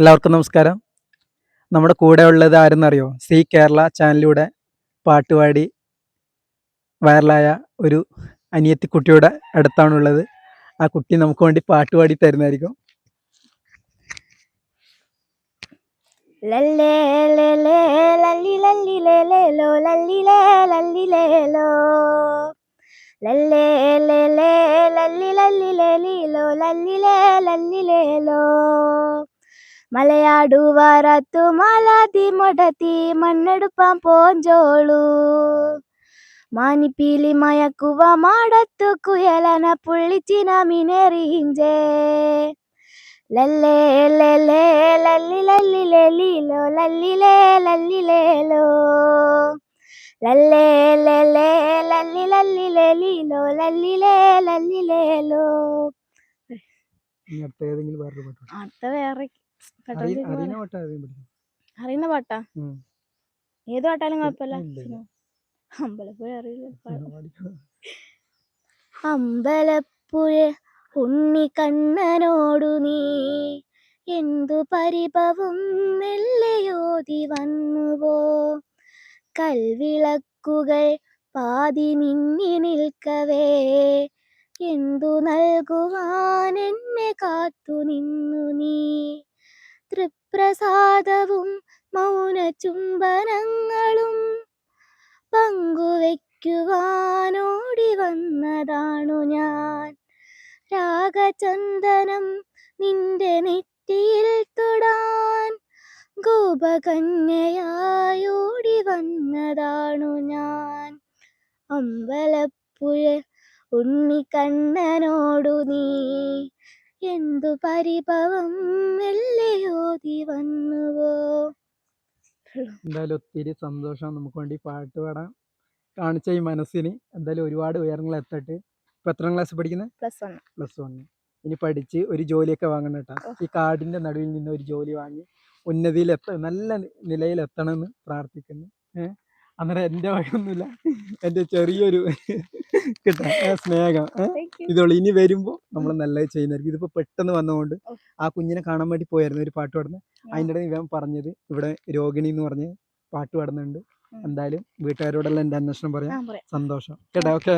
എല്ലാവർക്കും നമസ്കാരം. നമ്മുടെ കൂടെ ഉള്ളത് ആരെന്നറിയോ? സി കേരള ചാനലിലൂടെ പാട്ടുപാടി വൈറലായ ഒരു അനിയത്തി കുട്ടിയുടെ അടുത്താണുള്ളത്. ആ കുട്ടി നമുക്ക് വേണ്ടി പാട്ടുപാടി തരുന്നതായിരിക്കും. ലല്ലേ ലല്ലേ ലല്ലി ലല്ലി ലേലേലോ ലല്ലി ലേലീലോ ലല്ലി മലയാടുവാരത്തു മാലാതി മൊടത്തി മണ്ണെടുപ്പാൻ പോഞ്ചോളു. മാനിപ്പീലി മയക്കുവ മാടത്തു കുയലന പുള്ളിച്ചിന മിനെറിഞ്ചേ ലല്ലേ ലല്ലേ ലല്ലി ലല്ലി ലേലീലോ ലല്ലി അടുത്ത വേറെ അറിയുന്ന പാട്ട്. ഏത് പാട്ടാലും കുഴപ്പമില്ല. അമ്പലപ്പുഴ അറിയില്ല അമ്പലപ്പുഴ ഉണ്ണി കണ്ണനോടു നീ. എന്തു പരിഭവം മെല്ലയോതി വന്നുവോ? കൽവിളക്കുകൾ പാതി നിന്നി നിൽക്കവേ. എന്തു നൽകുവാൻ എന്നെ കാത്തു നിന്നു നീ? തൃപ്രസാദവും മൗനചുംബനങ്ങളും പങ്കുവെക്കുവാനോടി വന്നതാണു ഞാൻ. രാഗചന്ദനം നിന്റെ നെറ്റിയിൽ തൊടാൻ ഗോപകന്യയായോടി വന്നതാണു ഞാൻ. അമ്പലപ്പുഴ ഉണ്ണിക്കണ്ണനോടു നീ എന്തു പരിഭവം മെല്ലെയോതി വന്നുവോ? എന്തായാലും ഒത്തിരി സന്തോഷം. നമുക്ക് വേണ്ടി പാട്ട് പാടാൻ കാണിച്ച ഈ മനസ്സിന്. എന്തായാലും ഒരുപാട് ഉയരങ്ങൾ എത്തട്ടെ. ഇപ്പൊ എത്രാം ക്ലാസ് പഠിക്കുന്നത് പ്ലസ് വൺ പ്ലസ് വൺ ഇനി പഠിച്ച് ഒരു ജോലിയൊക്കെ വാങ്ങണം കേട്ടോ. ഈ കാടിന്റെ നടുവിൽ നിന്ന് ഒരു ജോലി വാങ്ങി ഉന്നതിയിൽ എത്ത നല്ല നിലയിൽ എത്തണമെന്ന് പ്രാർത്ഥിക്കുന്നു. ഏഹ് അന്നേരം എന്റെ വകയൊന്നുമില്ല. എന്റെ ചെറിയൊരു കിട്ടാ സ്നേഹം ഇതുള്ള ഇനി വരുമ്പോൾ നമ്മൾ നല്ലത് ചെയ്യുന്നതായിരിക്കും. ഇതിപ്പോ പെട്ടെന്ന് വന്നതുകൊണ്ട് ആ കുഞ്ഞിനെ കാണാൻ വേണ്ടി പോയായിരുന്നു ഒരു പാട്ട് പാടുന്നത്. അതിന്റെ ഇടയിൽ ഇവൻ പറഞ്ഞത് ഇവിടെ രോഹിണി എന്ന് പറഞ്ഞ് പാട്ട് പാടുന്നുണ്ട്. എന്തായാലും വീട്ടുകാരോടെല്ലാം എന്റെ അന്വേഷണം പറയാം. സന്തോഷം. കേട്ടോ ഓക്കെ.